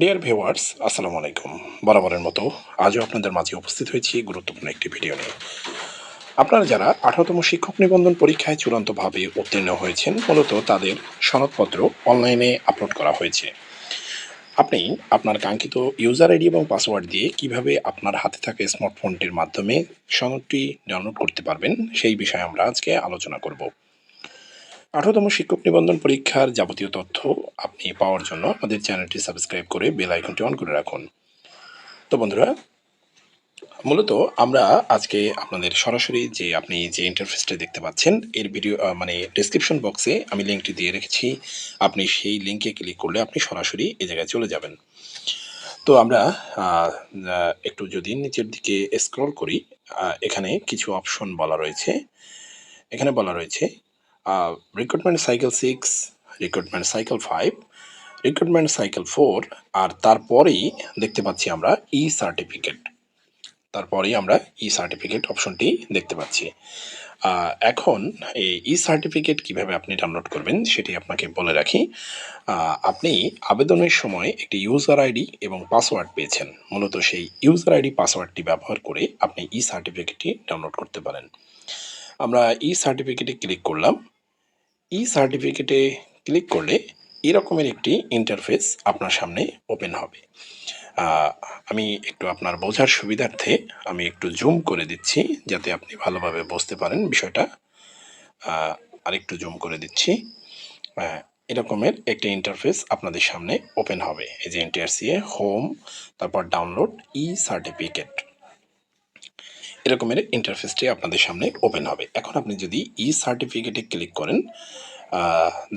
Dear viewers আসসালামু আলাইকুম। বরাবরের মতো আজও আপনাদের মাঝে উপস্থিত হয়েছি গুরুত্বপূর্ণ একটি ভিডিও নিয়ে। আপনারা যারা আঠারোতম শিক্ষক নিবন্ধন পরীক্ষায় চূড়ান্তভাবে উত্তীর্ণ হয়েছেন, মূলত তাদের সনদপত্র অনলাইনে আপলোড করা হয়েছে। আপনি আপনার কাঙ্ক্ষিত ইউজার আইডি এবং পাসওয়ার্ড দিয়ে কীভাবে আপনার হাতে থাকা স্মার্টফোনটির মাধ্যমে সনদটি ডাউনলোড করতে পারবেন, সেই বিষয়ে আমরা আজকে আলোচনা করব। আঠারোতম শিক্ষক নিবন্ধন পরীক্ষার যাবতীয় তথ্য আপনি পাওয়ার জন্য আমাদের চ্যানেলটি সাবস্ক্রাইব করে বেল আইকনটি অন করে রাখুন। তো বন্ধুরা, মূলত আমরা আজকে আপনাদের সরাসরি যে আপনি যে ইন্টারফেসটা দেখতে পাচ্ছেন, এর ভিডিও মানে ডিসক্রিপশন বক্সে আমি লিঙ্কটি দিয়ে রেখেছি। আপনি সেই লিঙ্কে ক্লিক করলে আপনি সরাসরি এ জায়গায় চলে যাবেন। তো আমরা একটু যদি নিচের দিকে স্ক্রল করি এখানে কিছু অপশন বলা রয়েছে। এখানে বলা রয়েছে recruitment cycle six recruitment cycle five recruitment cycle four আর তারপরেই দেখতে পাচ্ছি আমরা ই সার্টিফিকেট তারপরেই আমরা ই সার্টিফিকেট অপশনটি দেখতে পাচ্ছি। এখন এই ই সার্টিফিকেট কীভাবে আপনি ডাউনলোড করবেন সেটি আপনাকে বলে রাখি। আপনি আবেদনের সময় একটি ইউজার আইডি এবং পাসওয়ার্ড পেয়েছেন। মূলত সেই ইউজার আইডি পাসওয়ার্ডটি ব্যবহার করে আপনি ই সার্টিফিকেটটি ডাউনলোড করতে পারেন। আমরা ই সার্টিফিকেটে ক্লিক করলাম। ই সার্টিফিকেটে ক্লিক করলে এরকমের একটি ইন্টারফেস আপনার সামনে ওপেন হবে। আমি একটু আপনার বোঝার সুবিধার্থে আমি একটু জুম করে দিচ্ছি যাতে আপনি ভালোভাবে বুঝতে পারেন বিষয়টা। আরেকটু জুম করে দিচ্ছি। এরকমের একটা ইন্টারফেস আপনাদের সামনে ওপেন হবে। এই যে এনটিআরসিএ হোম তারপর ডাউনলোড ই সার্টিফিকেট। এরকমের ইন্টারফেসটি আপনাদের সামনে ওপেন হবে। এখন আপনি যদি ই সার্টিফিকেটে ক্লিক করেন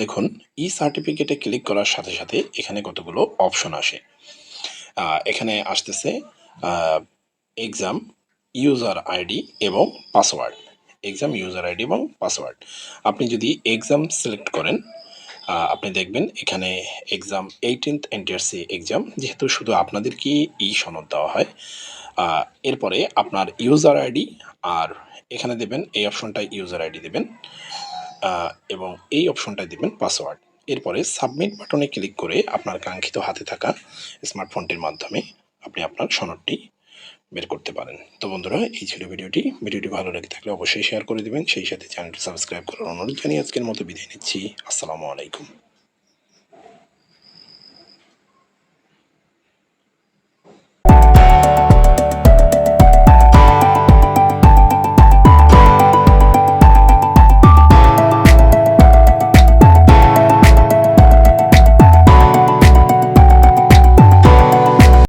দেখুন ই সার্টিফিকেটে ক্লিক করার সাথে সাথে এখানে কতগুলো অপশন আসে। এখানে আসতেছে এক্সাম ইউজার আইডি এবং পাসওয়ার্ড এক্সাম ইউজার আইডি এবং পাসওয়ার্ড আপনি যদি এক্সাম সিলেক্ট করেন আপনি দেখবেন এখানে এক্সাম এইটিনথ এনটিআরসি এক্সাম যেহেতু শুধু আপনাদেরকে ই সনদ দেওয়া হয় এরপরে আপনার ইউজার আইডি আর এখানে দেবেন, এই অপশনটায় ইউজার আইডি দেবেন এবং এই অপশনটায় দেবেন পাসওয়ার্ড এরপরে সাবমিট বাটনে ক্লিক করে আপনার কাঙ্ক্ষিত হাতে থাকা স্মার্টফোনটির মাধ্যমে আপনি আপনার সনদটি বের করতে পারেন। তো বন্ধুরা, এই ছিল ভিডিওটি। ভিডিওটি ভালো লাগে থাকলে অবশ্যই শেয়ার করে দেবেন। সেই সাথে চ্যানেলটি সাবস্ক্রাইব করার অনুরোধ জানিয়ে আজকের মতো বিদায় নিচ্ছি। আসসালামু আলাইকুম।